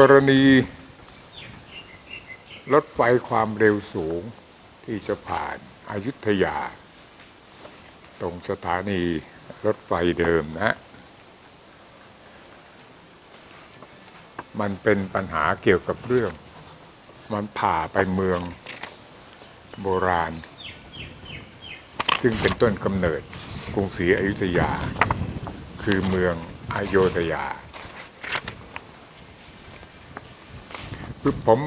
กรณีรถไฟความเร็วสูงที่จะผ่านอายุทยา ตรงสถานีรถไฟเดิมนะ มันเป็นปัญหาเกี่ยวกับเรื่อง มันผ่าไปเมืองโบราณ ซึ่งเป็นต้นกำเนิดกรุงศรีอยุธยา คือเมืองอโยธยา คือผม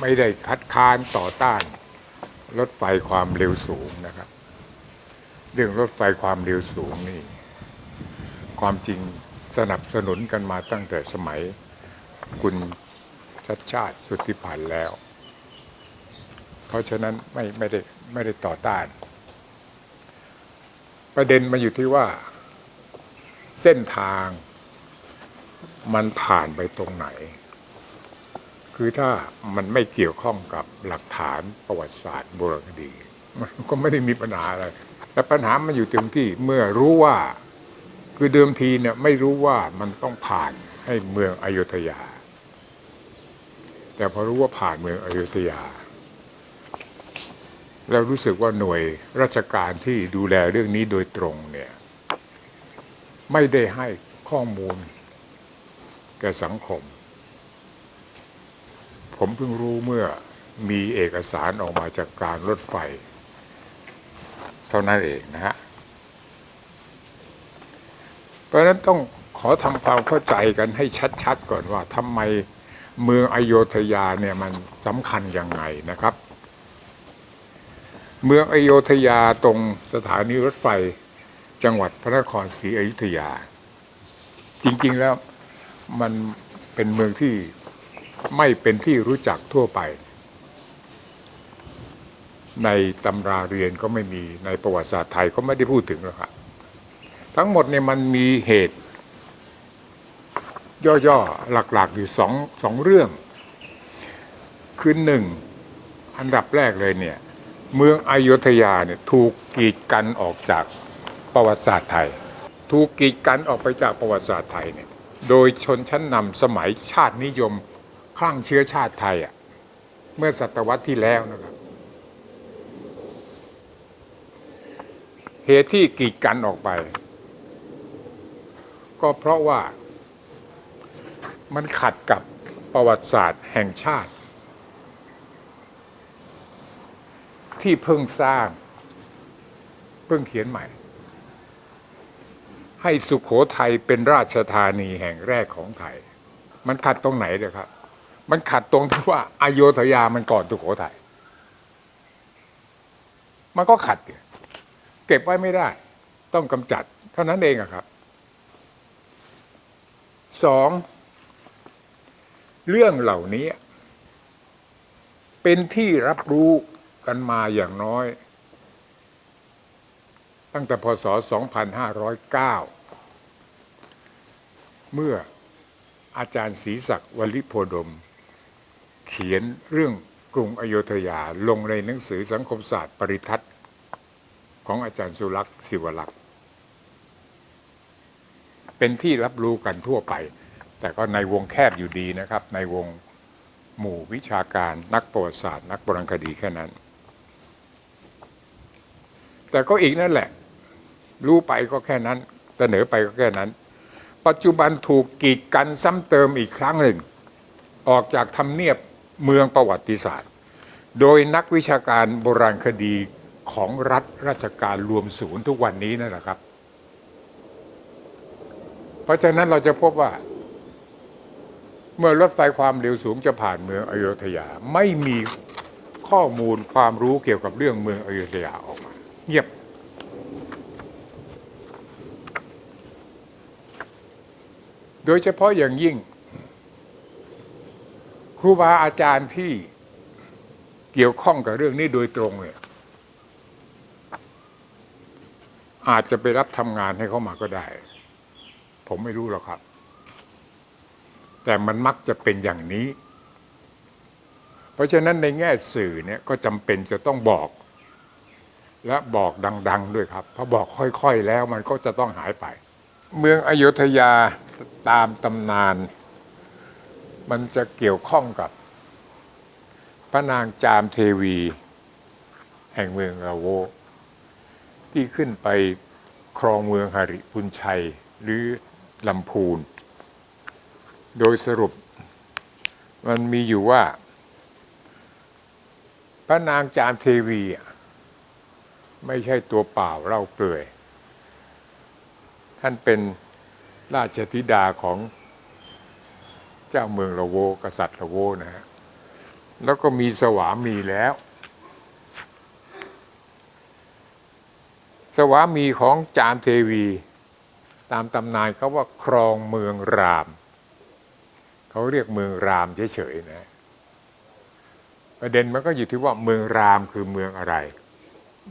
ไม่ได้คัดค้านต่อต้าน รถไฟความเร็วสูงนะครับ เรื่องรถไฟความเร็วสูงนี่ ความจริงสนับสนุนกันมาตั้งแต่สมัยคุณชัดชาติสุทธิพันธ์แล้ว เพราะฉะนั้นไม่ไม่ได้ไม่ได้ต่อต้าน ประเด็นมาอยู่ที่ว่า เส้นทางมันผ่านไปตรงไหน คือถ้ามันไม่เกี่ยวข้องกับหลักฐานประวัติศาสตร์โบราณคดี มันก็ไม่ได้มีปัญหาอะไรแต่ปัญหามันอยู่ตรงที่เมื่อรู้ว่าคือเดิมทีเนี่ยไม่รู้ว่ามันต้องผ่านให้เมืองอยุธยา แต่พอรู้ว่าผ่านเมืองอยุธยา แล้วรู้สึกว่าหน่วยราชการที่ดูแลเรื่องนี้โดยตรงเนี่ย ไม่ได้ให้ข้อมูลแก่สังคม ผมเพิ่งรู้เมื่อมีเอกสารออกมาจากการรถไฟ เท่านั้นเองนะฮะ เพราะนั้นต้องขอทำความเข้าใจกันให้ชัดๆก่อนว่าทำไมเมืองอโยธยาเนี่ยมันสำคัญยังไงนะครับ เมืองอโยธยาตรงสถานีรถไฟจังหวัดพระนครศรีอยุธยา จริงๆแล้วมันเป็นเมืองที่ ไม่เป็นที่รู้จักทั่วไป ในตำราเรียนก็ไม่มีในประวัติศาสตร์ไทยก็ไม่ได้พูดถึงหรอกครับทั้งหมดเนี่ยมันมีเหตุ ย่อๆ หลักๆ อยู่สองสองเรื่อง คือหนึ่ง อันดับแรกเลยเนี่ย เมืองอยุธยาเนี่ยถูกกีดกันออกจากประวัติศาสตร์ไทย ถูกกีดกันออกไปจากประวัติศาสตร์ไทยเนี่ยโดยชนชั้นนำสมัยชาตินิยม คลั่งเชื้อชาติไทยอะเมื่อศตวรรษที่แล้วนะครับ เหตุที่กีดกันออกไป ก็เพราะว่ามันขัดกับประวัติศาสตร์แห่งชาติ ที่เพิ่งสร้าง เพิ่งเขียนใหม่ ให้สุขโขทัยเป็นราชธานีแห่งแรกของไทย มันขัดตรงไหนเลยครับ มันขัดตรงที่ว่าอโยธยามันก่อนสุโขทัยมันก็ขัดเนี่ยเก็บไว้ไม่ได้ ต้องกำจัด เท่านั้นเองอะครับสองเรื่องเหล่านี้ เป็นที่รับรู้กันมาอย่างน้อย ตั้งแต่พศ 2509 เมื่ออาจารย์ศรีศักดิ์วลิโพดม เขียนเรื่องกรุงอโยธยาลงในหนังสือสังคมศาสตร์ปริทัศน์ของอาจารย์สุรักษ์ศิวลักษณ์เป็นที่รับรู้กันทั่วไป แต่ก็ในวงแคบอยู่ดีนะครับ ในวงหมู่วิชาการนักประวัติศาสตร์ นักโบราณคดีแค่นั้น แต่ก็อีกนั่นแหละ รู้ไปก็แค่นั้น เสนอไปก็แค่นั้น ปัจจุบันถูกกีดกันซ้ำเติมอีกครั้งหนึ่ง ออกจากทำเนียบ เมืองประวัติศาสตร์ โดยนักวิชาการโบราณคดีของรัฐราชการรวมศูนย์ทุกวันนี้นั่นแหละครับ เพราะฉะนั้นเราจะพบว่า เมื่อรถไฟความเร็วสูงจะผ่านเมืองอโยธยา ไม่มีข้อมูลความรู้เกี่ยวกับเรื่องเมืองอโยธยาออกมา เงียบโดยเฉพาะอย่างยิ่ง ครูบาอาจารย์ที่เกี่ยวข้องกับเรื่องนี้โดยตรงเนี่ยอาจจะไปรับทำงานให้เขามาก็ได้ ผมไม่รู้หรอกครับ แต่มันมักจะเป็นอย่างนี้ เพราะฉะนั้นในแง่สื่อเนี่ยก็จำเป็นจะต้องบอก และบอกดัง ๆ ด้วยครับ เพราะบอกค่อย ๆ แล้วมันก็จะต้องหายไป เมืองอยุธยาตามตำนาน มันจะเกี่ยวข้องกับ พระนางจามเทวี แห่งเมืองลาโว ที่ขึ้นไปครองเมืองหริพุนชัยหรือลำพูน โดยสรุปมันมีอยู่ว่า พระนางจามเทวี ไม่ใช่ตัวเปล่าเล่าเปลือย ท่านเป็นราชธิดาของ เจ้าเมืองละโว กษัตริย์ละโวนะฮะแล้วก็มีสวามีแล้ว สวามีของจามเทวี ตามตำนานเขาว่าครองเมืองราม เขาเรียกเมืองรามเฉยๆนะประเด็นมันก็อยู่ที่ว่าเมืองรามคือเมืองอะไร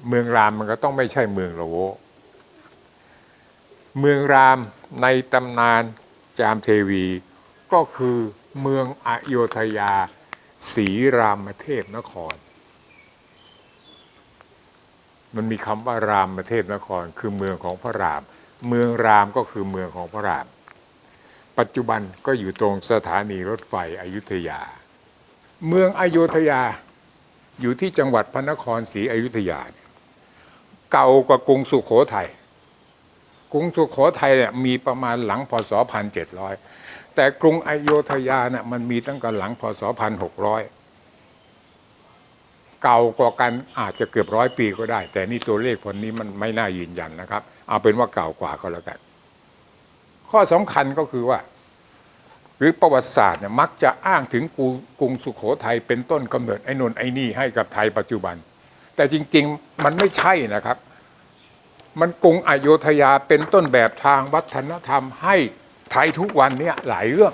เมืองรามมันก็ต้องไม่ใช่เมืองละโว เมืองรามในตำนานจามเทวี ก็คือเมืองอโยธยาศรีรามเทพนคร มันมีคำว่ารามเทพนคร คือเมืองของพระราม เมืองรามก็คือเมืองของพระราม ปัจจุบันก็อยู่ตรงสถานีรถไฟอยุธยา เมืองอโยธยาอยู่ที่จังหวัดพระนครศรีอยุธยา เก่ากว่ากรุงสุขโขทัยกรุงสุขโขทัยเนี่ยมีประมาณหลังพศพันเจ็ดร้อย แต่กรุงอโยธยาเนี่ยมันมีตั้งแต่หลังพศพันหกร้อยเก่ากว่ากันอาจจะเกือบร้อยปีก็ได้ แต่นี่ตัวเลขคนนี้มันไม่น่ายืนยันนะครับ เอาเป็นว่าเก่ากว่าก็แล้วกัน ข้อสำคัญก็คือว่า หรือประวัติศาสตร์เนี่ยมักจะอ้างถึงกรุงกรุงสุขโขทัยเป็นต้นกำเนิดไอ้นนไอ้นี่ให้กับไทยปัจจุบัน แต่จริง ๆ มันไม่ใช่นะครับ มันกรุงอโยธยาเป็นต้นแบบทางวัฒนธรรมให้ ไทยทุกวันเนี่ยหลายเรื่อง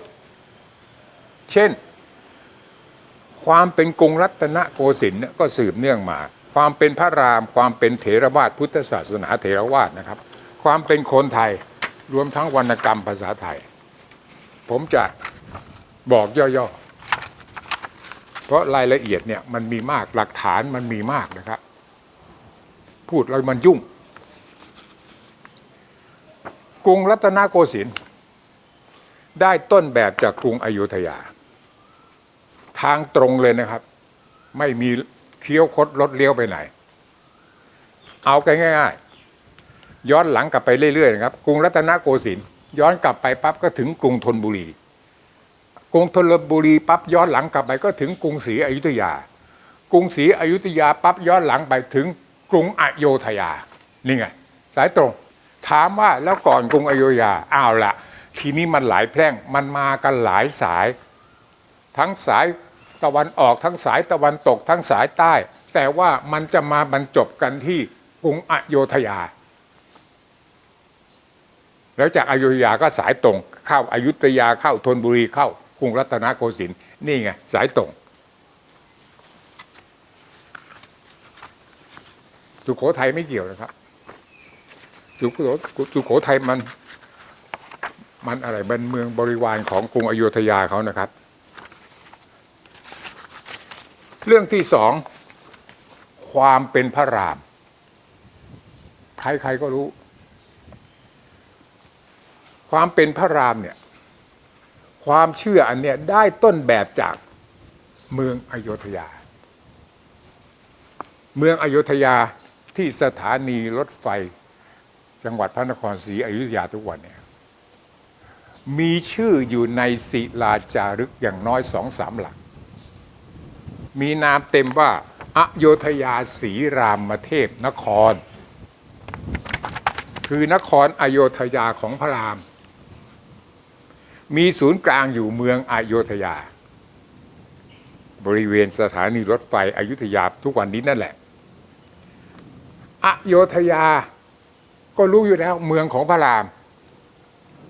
เช่น ความเป็นกรุงรัตนโกสินทร์ก็สืบเนื่องมา ความเป็นพระราม ความเป็นเถรวาทพุทธศาสนาเถรวาทนะครับ ความเป็นคนไทยรวมทั้งวรรณกรรมภาษาไทย ผมจะบอกย่อๆ เพราะรายละเอียดเนี่ยมันมีมากหลักฐานมันมีมากนะครับ พูดแล้วมันยุ่ง กรุงรัตนโกสินทร์ ได้ต้นแบบจากกรุงอยุธยา ทางตรงเลยนะครับ ไม่มีเคี้ยวคดรถเลี้ยวไปไหน เอากันง่าย ๆ ย้อนหลังกลับไปเรื่อยๆนะครับ กรุงรัตนโกสินทร์ย้อนกลับไปปั๊บก็ถึงกรุงธนบุรี กรุงธนบุรีปั๊บย้อนหลังกลับไปก็ถึงกรุงศรีอยุธยา กรุงศรีอยุธยาปั๊บย้อนหลังไปถึงกรุงอโยธยา นี่ไง สายตรง ถามว่าแล้วก่อนกรุงอโยธยาอ้าวละ ทีนี้มันหลายแพร่งมันมากันหลายสาย ทั้งสายตะวันออกทั้งสายตะวันตกทั้งสายใต้ แต่ว่ามันจะมาบรรจบกันที่กรุงอโยธยา แล้วจากอโยธยาก็สายตรงเข้าอายุทยาเข้าธนบุรีเข้ากรุงรัตนโกสินทร์นี่ไงสายตรง สุโขทัยไม่เกี่ยวนะครับสุโขสุโขทัยมัน มันอะไรเป็นเมืองบริวารของกรุงอโยธยาเขานะครับ เรื่องที่สองความเป็นพระราม ใครๆก็รู้ ความเป็นพระรามเนี่ย ความเชื่ออันเนี้ยได้ต้นแบบจากเมืองอโยธยา เมืองอโยธยาที่สถานีรถไฟ จังหวัดพระนครศรีอยุธยาทุกวันเนี่ย มีชื่ออยู่ในศิลาจารึกอย่างน้อยสองสามหลัก มีนามเต็มว่า อโยธยาศรีรามเทพนคร คือนครอโยธยาของพระราม มีศูนย์กลางอยู่เมืองอโยธยา บริเวณสถานีรถไฟอยุธยาทุกวันนี้นั่นแหละ อโยธยาก็รู้อยู่แล้วเมืองของพระราม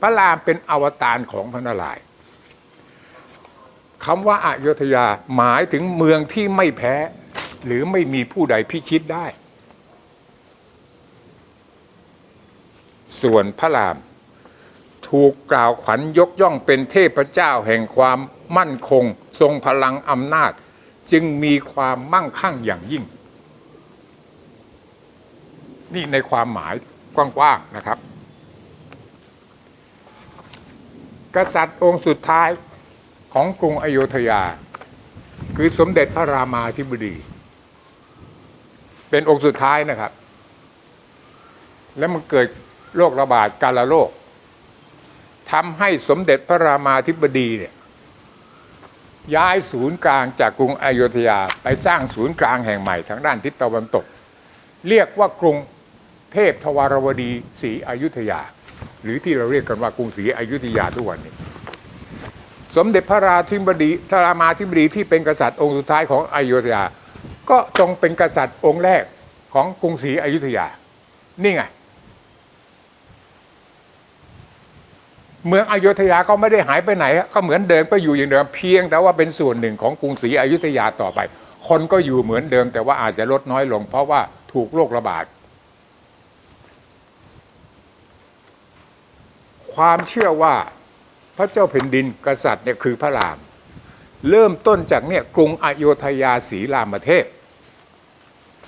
พระรามเป็นอวตารของพระนารายณ์คำว่าอโยธยาหมายถึงเมืองที่ไม่แพ้ หรือไม่มีผู้ใดพิชิตได้ ส่วนพระรามถูกกล่าวขวัญยกย่องเป็นเทพเจ้าแห่งความมั่นคง ทรงพลังอำนาจ จึงมีความมั่งคั่งอย่างยิ่ง นี่ในความหมายกว้างๆนะครับ กษัตริย์องค์สุดท้ายของกรุงอโยธยา คือสมเด็จพระรามาธิบดี เป็นองค์สุดท้ายนะครับ แล้วมันเกิดโรคระบาดกาลโรคทำให้สมเด็จพระรามาธิบดีเนี่ยย้ายศูนย์กลางจากกรุงอโยธยาไปสร้างศูนย์กลางแห่งใหม่ทางด้านทิศตะวันตก เรียกว่ากรุงเทพทวารวดีศรีอยุธยา หรือที่เราเรียกกันว่ากรุงศรีอยุธยาทุกวันนี้ สมเด็จพระราธิบดีพรามาธิบดีที่เป็นกษัตริย์องค์สุดท้ายของอยุธยา ก็ทรงเป็นกษัตริย์องค์แรกของกรุงศรีอยุธยา นี่ไง เมืองอยุธยาก็ไม่ได้หายไปไหน ก็เหมือนเดิมก็อยู่อย่างเดิมเพียง แต่ว่าเป็นส่วนหนึ่งของกรุงศรีอยุธยาต่อไป คนก็อยู่เหมือนเดิม แต่ว่าอาจจะลดน้อยลง เพราะว่าถูกโรคระบาด ความเชื่อว่าพระเจ้าแผ่นดินกษัตริย์เนี่ยคือพระราม เริ่มต้นจากเนี่ยกรุงอโยธยาศรีรามเทพ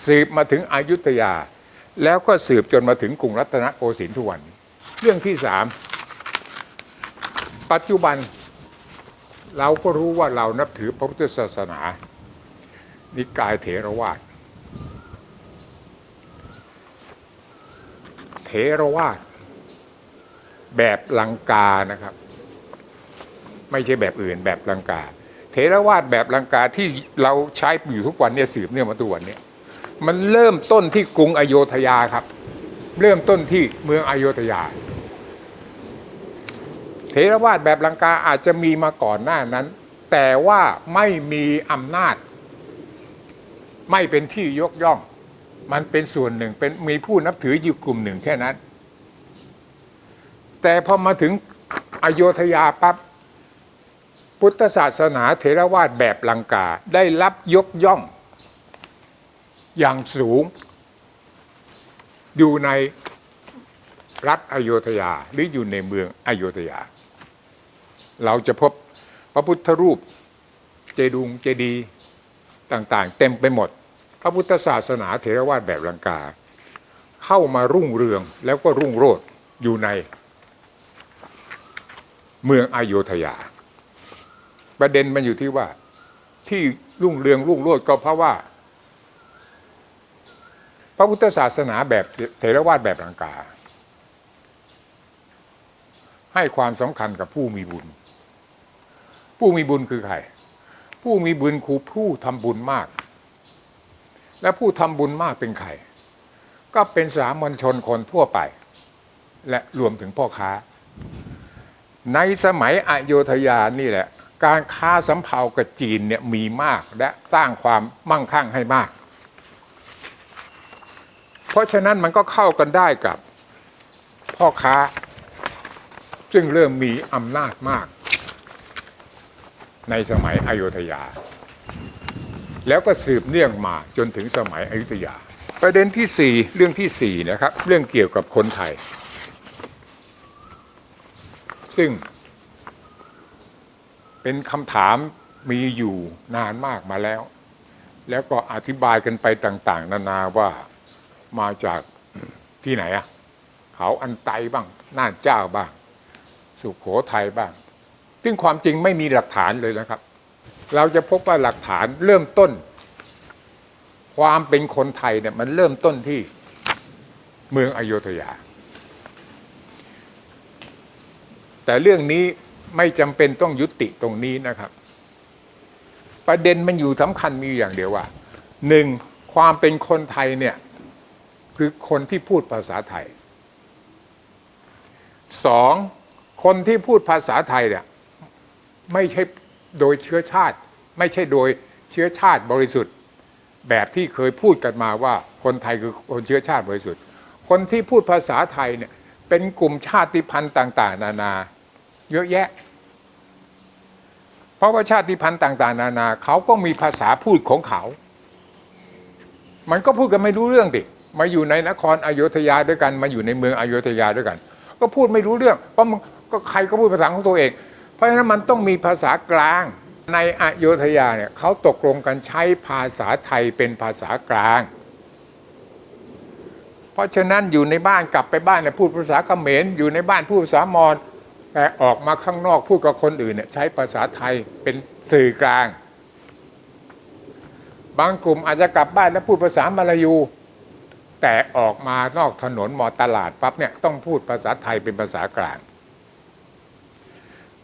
สืบมาถึงอยุธยา แล้วก็สืบจนมาถึงกรุงรัตนโกสินทร์ทุกวันเรื่องที่สามปัจจุบันเราก็รู้ว่าเรานับถือพระพุทธศาสนา นิกายเถรวาทเถรวาท แบบลังกานะครับ ไม่ใช่แบบอื่นแบบลังกาเถรวาทแบบลังกาที่เราใช้อยู่ทุกวันเนี่ยสืบเนื่องมาทุกวันเนี่ยมันเริ่มต้นที่กรุงอโยธยาครับ เริ่มต้นที่เมืองอโยธยาเถรวาทแบบลังกาอาจจะมีมาก่อนหน้านั้น แต่ว่าไม่มีอำนาจ ไม่เป็นที่ยกย่อง มันเป็นส่วนหนึ่งเป็นมีผู้นับถืออยู่กลุ่มหนึ่งแค่นั้น แต่พอมาถึงอโยธยาปั๊บพุทธศาสนาเถรวาทแบบลังกาได้รับยกย่องอย่างสูง อยู่ในรัฐอโยธยาหรืออยู่ในเมืองอโยธยา เราจะพบพระพุทธรูปเจดุงเจดีต่างๆ เต็มไปหมด พระพุทธศาสนาเถรวาทแบบลังกา เข้ามารุ่งเรืองแล้วก็รุ่งโรจน์อยู่ใน เมืองอโยธยา ประเด็นมันอยู่ที่ว่า ที่รุ่งเรืองรุ่งโรจน์ก็เพราะว่า พระพุทธศาสนาแบบเถรวาทแบบลังกา ให้ความสำคัญกับผู้มีบุญ ผู้มีบุญคือใคร ผู้มีบุญคือผู้ทำบุญมาก และผู้ทำบุญมากเป็นใคร ก็เป็นสามัญชนคนทั่วไป และรวมถึงพ่อค้า ในสมัยอโยธยานี่แหละ การค้าสำเภากับจีนเนี่ยมีมากและสร้างความมั่งคั่งให้มาก เพราะฉะนั้นมันก็เข้ากันได้กับพ่อค้า ซึ่งเริ่มมีอำนาจมาก ในสมัยอโยธยา แล้วก็สืบเนื่องมาจนถึงสมัยอยุธยา ประเด็นที่สี่เรื่องที่สี่นะครับ เรื่องเกี่ยวกับคนไทย ซึ่ง เป็นคำถามมีอยู่นานมากมาแล้ว แล้วก็อธิบายกันไปต่าง ๆ นานาว่ามาจากที่ไหนอะเขาอันไตบ้างน่านเจ้าบ้าง สุขโขทัยบ้าง ซึ่งความจริงไม่มีหลักฐานเลยนะครับ เราจะพบว่าหลักฐานเริ่มต้น ความเป็นคนไทยเนี่ยมันเริ่มต้นที่เมืองอโยธยา แต่เรื่องนี้ไม่จำเป็นต้องยุติตรงนี้นะครับ ประเด็นมันอยู่สำคัญมีอย่างเดียวว่าหนึ่งความเป็นคนไทยเนี่ยคือคนที่พูดภาษาไทยสองคนที่พูดภาษาไทยเนี่ยไม่ใช่โดยเชื้อชาติ ไม่ใช่โดยเชื้อชาติบริสุทธิ์ แบบที่เคยพูดกันมาว่าคนไทยคือคนเชื้อชาติบริสุทธิ์ คนที่พูดภาษาไทยเนี่ยเป็นกลุ่มชาติพันธุ์ต่าง ๆ นานา เยอะแยะ เพราะว่าชาติพันธุ์ต่าง ๆ นานาเขาก็มีภาษาพูดของเขา มันก็พูดกันไม่รู้เรื่องดิมาอยู่ในนครอโยธยาด้วยกัน มาอยู่ในเมืองอโยธยาด้วยกัน ก็พูดไม่รู้เรื่อง เพราะมันก็ใครก็พูดภาษาของตัวเอง เพราะฉะนั้นมันต้องมีภาษากลางในอโยธยาเนี่ยเขาตกลงกันใช้ภาษาไทยเป็นภาษากลาง เพราะฉะนั้นอยู่ในบ้านกลับไปบ้านเนี่ยพูดภาษาเขมรอยู่ในบ้านพูดภาษามอญ แต่ออกมาข้างนอกพูดกับคนอื่นเนี่ยใช้ภาษาไทยเป็นสื่อกลาง บางกลุ่มอาจจะกลับบ้านแล้วพูดภาษามลายู แต่ออกมานอกถนนมอตลาดปั๊บเนี่ยต้องพูดภาษาไทยเป็นภาษากลาง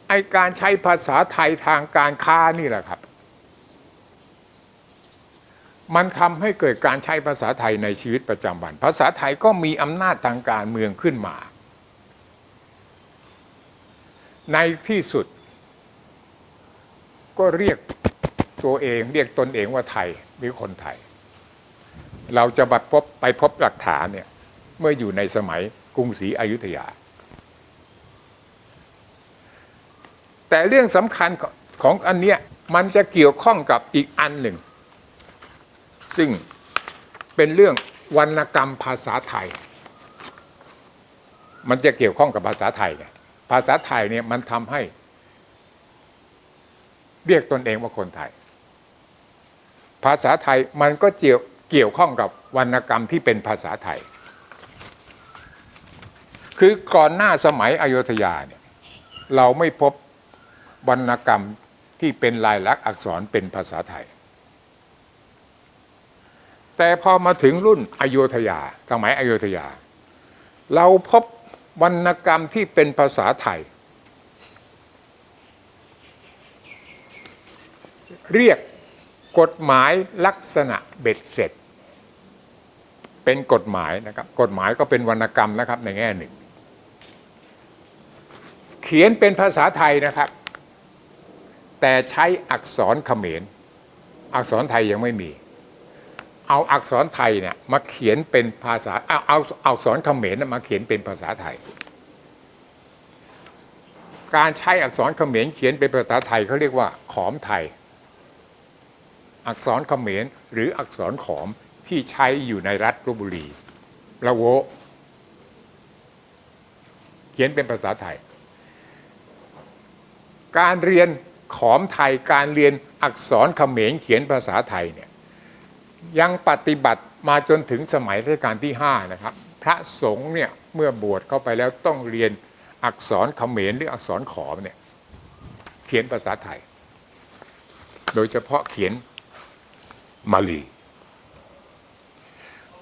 ไอการใช้ภาษาไทยทางการค้านี่แหละครับ มันทำให้เกิดการใช้ภาษาไทยในชีวิตประจำวัน ภาษาไทยก็มีอำนาจทางการเมืองขึ้นมา ในที่สุด ก็เรียกตัวเอง เรียกตนเองว่าไทยหรือคนไทย เราจะบัดพบไปพบหลักฐานเนี่ย เมื่ออยู่ในสมัยกรุงศรีอยุธยา แต่เรื่องสำคัญของอันเนี้ยมันจะเกี่ยวข้องกับอีกอันหนึ่ง ซึ่งเป็นเรื่องวรรณกรรมภาษาไทย มันจะเกี่ยวข้องกับภาษาไทยไง ภาษาไทยเนี่ยมันทำให้ เรียกตนเองว่าคนไทย ภาษาไทยมันก็เกี่ยวเกี่ยวข้องกับวรรณกรรมที่เป็นภาษาไทย คือก่อนหน้าสมัยอยุธยาเนี่ยเราไม่พบวรรณกรรมที่เป็นลายลักษณ์อักษรเป็นภาษาไทย แต่พอมาถึงรุ่นอยุธยา สมัยอยุธยา เราพบ วรรณกรรมที่เป็นภาษาไทย เรียกกฎหมายลักษณะเบ็ดเสร็จ เป็นกฎหมายนะครับ กฎหมายก็เป็นวรรณกรรมนะครับในแง่หนึ่ง เขียนเป็นภาษาไทยนะครับ แต่ใช้อักษรเขมร อักษรไทยยังไม่มี เอาอักษรไทยเนี่ยมาเขียนเป็นภาษาเอาเอาเอาอักษรเขมรมาเขียนเป็นภาษาไทย การใช้อักษรเขมรเขียนเป็นภาษาไทยเขาเรียกว่า ขอมไทย อักษรเขมรหรืออักษรขอมที่ใช้อยู่ในรัฐลบบุรีละโวเขียนเป็นภาษาไทย การเรียนขอมไทยการเรียนอักษรเขมรเขียนภาษาไทยเนี่ย ยังปฏิบัติมาจนถึงสมัยรัชกาลที่ 5 นะครับ พระสงฆ์เนี่ยเมื่อบวชเข้าไปแล้วต้องเรียนอักษรเขมรหรืออักษรขอมเนี่ยเขียนภาษาไทย โดยเฉพาะเขียนมาลี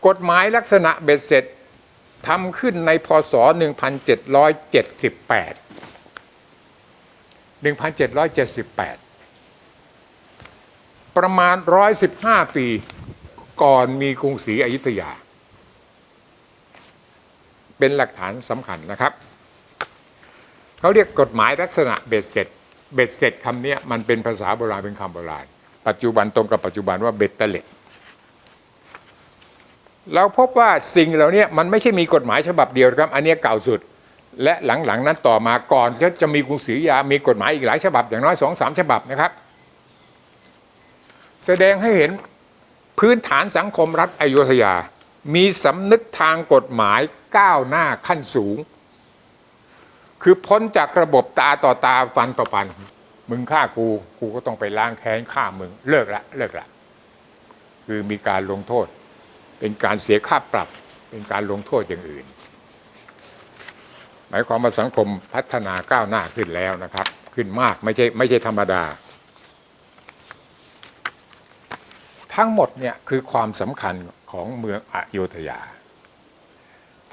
กฎหมายลักษณะเบ็ดเสร็จทำขึ้นในพศ 1778 1778 ประมาณ 115 ปี ก่อนมีกรุงศรีอยุธยา เป็นหลักฐานสำคัญนะครับ เขาเรียกกฎหมายลักษณะเบ็ดเสร็จ เบ็ดเสร็จคำนี้มันเป็นภาษาโบราณเป็นคำโบราณ ปัจจุบันตรงกับปัจจุบันว่าเบ็ดเตล็ดเราพบว่าสิ่งเหล่านี้มันไม่ใช่มีกฎหมายฉบับเดียวครับ อันนี้เก่าสุด และหลังๆนั้นต่อมาก่อนที่จะมีกรุงศรีอยา มีกฎหมายอีกหลายฉบับอย่างน้อยสองสามฉบับนะครับ แสดงให้เห็น พื้นฐานสังคมรัฐอยุธยา มีสำนึกทางกฎหมายก้าวหน้าขั้นสูง คือพ้นจากระบบตาต่อตาฟันต่อฟัน มึงฆ่ากูกูก็ต้องไปล้างแค้นฆ่ามึงเลิกละเลิกละคือมีการลงโทษ เป็นการเสียค่าปรับ เป็นการลงโทษอย่างอื่น หมายความว่าสังคมพัฒนาก้าวหน้าขึ้นแล้วนะครับ ขึ้นมากไม่ใช่ไม่ใช่ธรรมดา ทั้งหมดเนี่ยคือความสำคัญของเมืองอโยธยา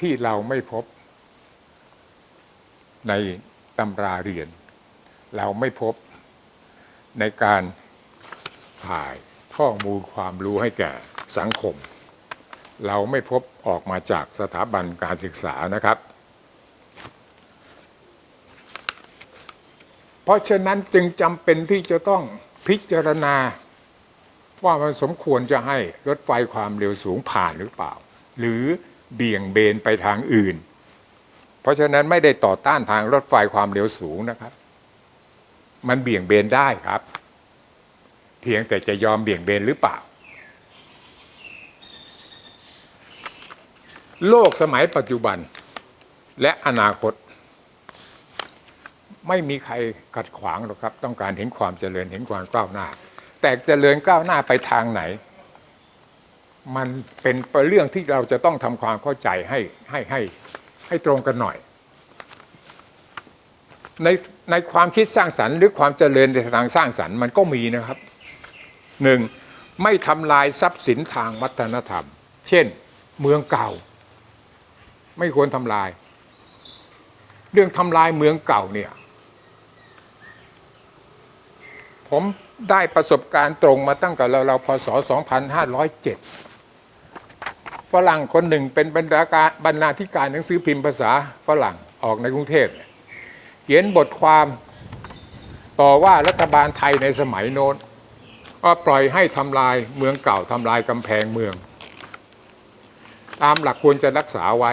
ที่เราไม่พบในตำราเรียน เราไม่พบในการถ่ายข้อมูลความรู้ให้แก่สังคม เราไม่พบออกมาจากสถาบันการศึกษานะครับ เพราะฉะนั้นจึงจำเป็นที่จะต้องพิจารณา ว่ามันสมควรจะให้รถไฟความเร็วสูงผ่านหรือเปล่า หรือเบี่ยงเบนไปทางอื่น เพราะฉะนั้นไม่ได้ต่อต้านทางรถไฟความเร็วสูงนะครับ มันเบี่ยงเบนได้ครับ เพียงแต่จะยอมเบี่ยงเบนหรือเปล่า โลกสมัยปัจจุบันและอนาคต ไม่มีใครขัดขวางหรอกครับ ต้องการเห็นความเจริญเห็นความก้าวหน้า แต่เจริญก้าวหน้าไปทางไหน มันเป็นเรื่องที่เราจะต้องทำความเข้าใจให้ให้ให้ให้ตรงกันหน่อย ในในความคิดสร้างสรรค์ หรือความเจริญในทางสร้างสรรค์มันก็มีนะครับหนึ่งไม่ทำลายทรัพย์สินทางวัฒนธรรม เช่น เมืองเก่า ไม่ควรทำลาย เรื่องทำลายเมืองเก่าเนี่ยผม ได้ประสบการณ์ตรงมาตั้งแต่เราเราพศ 2507 ฝรั่งคนหนึ่งเป็นบรรณาการบรรณาธิการหนังสือพิมพ์ภาษาฝรั่งออกในกรุงเทพเขียนบทความต่อว่ารัฐบาลไทยในสมัยโน้นว่าปล่อยให้ทำลายเมืองเก่าทำลายกำแพงเมือง ตามหลักควรจะรักษาไว้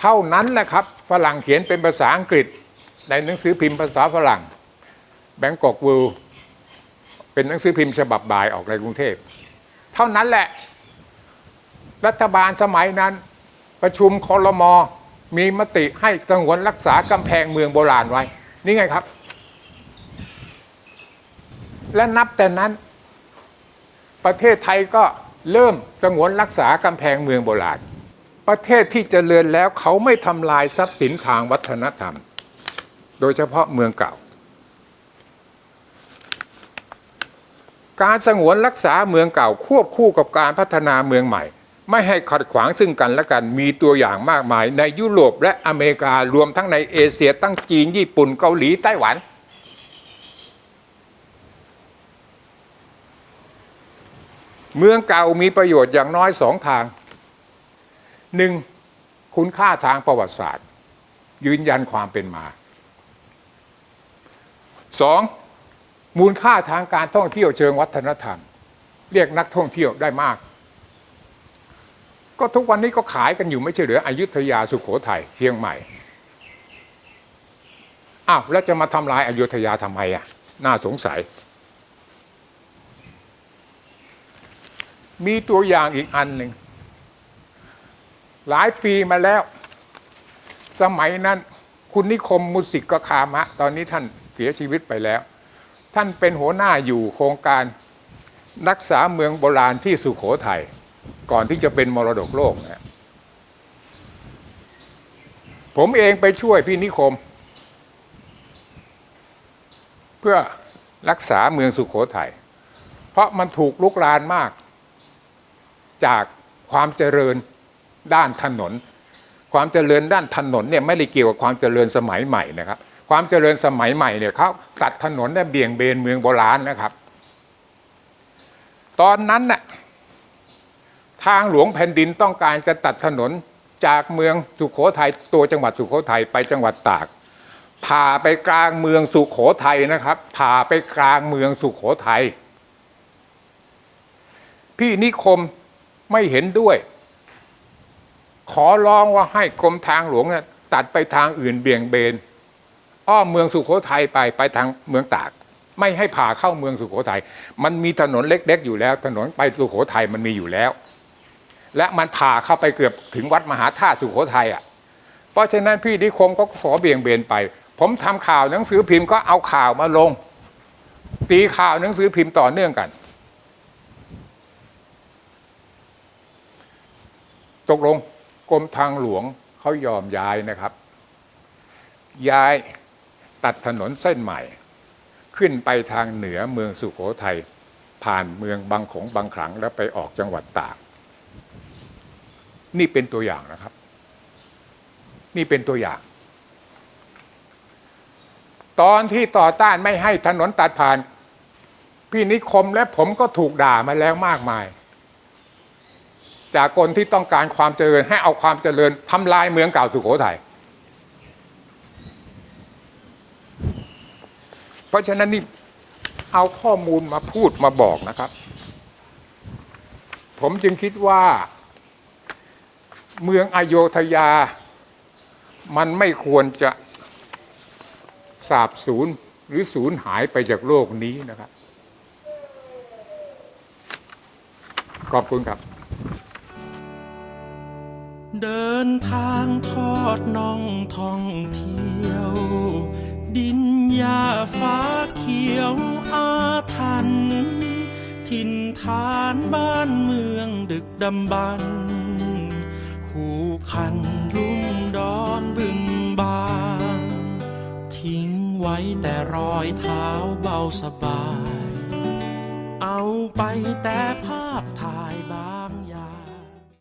เท่านั้นแหละครับฝรั่งเขียนเป็นภาษาอังกฤษในหนังสือพิมพ์ภาษาฝรั่ง แบงกอกวูเป็นหนังสือพิมพ์ฉบับบ่ายออกในกรุงเทพ เท่านั้นแหละ รัฐบาลสมัยนั้น ประชุมคอรมอมีมติให้สงวนรักษากำแพงเมืองโบราณไว้ นี่ไงครับ และนับแต่นั้น ประเทศไทยก็เริ่มสงวนรักษากำแพงเมืองโบราณ ประเทศที่เจริญแล้วเขาไม่ทำลายทรัพย์สินทางวัฒนธรรม โดยเฉพาะเมืองเก่า การสงวนรักษาเมืองเก่าควบคู่กับการพัฒนาเมืองใหม่ ไม่ให้ขัดขวางซึ่งกันและกันมีตัวอย่างมากมาย ในยุโรปและอเมริการวมทั้งในเอเชียตั้งจีนญี่ปุ่นเกาหลีไต้หวัน เมืองเก่ามีประโยชน์อย่างน้อยสองทางหนึ่งคุณค่าทางประวัติศาสตร์ ยืนยันความเป็นมาสอง มูลค่าทางการท่องเที่ยวเชิงวัฒนธรรม เรียกนักท่องเที่ยวได้มาก ก็ทุกวันนี้ก็ขายกันอยู่ไม่ใช่เหรืออยุธยาสุขโขทัยเชียงใหม่อ้าวแล้วจะมาทำลายอยุธยาทำไมอะ น่าสงสัย มีตัวอย่างอีกอันหนึ่ง หลายปีมาแล้ว สมัยนั้น คุณนิคมมุสิกคามะ ตอนนี้ท่านเสียชีวิตไปแล้ว ท่านเป็นหัวหน้าอยู่โครงการรักษาเมืองโบราณที่สุขโขทยัยก่อนที่จะเป็นมรดกโลกนะผมเองไปช่วยพี่นิคม เพื่อรักษาเมืองสุขโขทยัยเพราะมันถูกลุกรานมาก จากความเจริญด้านถนน ความเจริญด้านถนนเนี่ยไม่ได้เกี่ยวกับความเจริญสมัยใหม่นะครับ ความเจริญสมัยใหม่เนี่ยเขาตัดถนนได้เบี่ยงเบนเมืองโบราณนะครับ ตอนนั้นน่ะทางหลวงแผ่นดินต้องการจะตัดถนนจากเมืองสุขโขทัยตัวจังหวัดสุขโขทัยไปจังหวัดตากผ่าไปกลางเมืองสุขโขทัยนะครับผ่าไปกลางเมืองสุขโขทัยพี่นิคมไม่เห็นด้วย ขอร้องว่าให้กรมทางหลวงเนี่ยตัดไปทางอื่นเบี่ยงเบน อ้อมเมืองสุขโขทัยไปไปทางเมืองตาก ไม่ให้ผ่าเข้าเมืองสุขโขทัยมันมีถนนเล็ก ๆ อยู่แล้ว ถนนไปสุขโขทัยมันมีอยู่แล้ว และมันผ่าเข้าไปเกือบถึงวัดมหาธาตุสุขโขทัยอะ เพราะฉะนั้นพี่นิคมก็ขอเบี่ยงเบนไป ผมทำข่าวหนังสือพิมพ์ก็เอาข่าวมาลง ตีข่าวหนังสือพิมพ์ต่อเนื่องกัน ตกลงกรมทางหลวงเขายอมย้ายนะครับย้าย ตัดถนนเส้นใหม่ ขึ้นไปทางเหนือเมืองสุขโขทัยผ่านเมืองบางขงบางขลังแล้วไปออกจังหวัดตากนี่เป็นตัวอย่างนะครับ นี่เป็นตัวอย่าง ตอนที่ต่อต้านไม่ให้ถนนตัดผ่าน พี่นิคมและผมก็ถูกด่ามาแล้วมากมาย จากคนที่ต้องการความเจริญให้เอาความเจริญทำลายเมืองเก่าสุโขทัย เพราะฉะนั้นนี่เอาข้อมูลมาพูดมาบอกนะครับ ผมจึงคิดว่า เมืองอโยธยา มันไม่ควรจะสาบสูญหรือสูญหายไปจากโลกนี้นะครับ ขอบคุณครับ เดินทางทอดน่องท่องเที่ยว ดินหญ้าฟ้าเขียวอาถรรพ์ถิ่นฐานบ้านเมืองดึกดำบรรพ์คู่คันลุ่มดอนบึงบางทิ้งไว้แต่รอยเท้าเบาสบาย เอาไปแต่ภาพ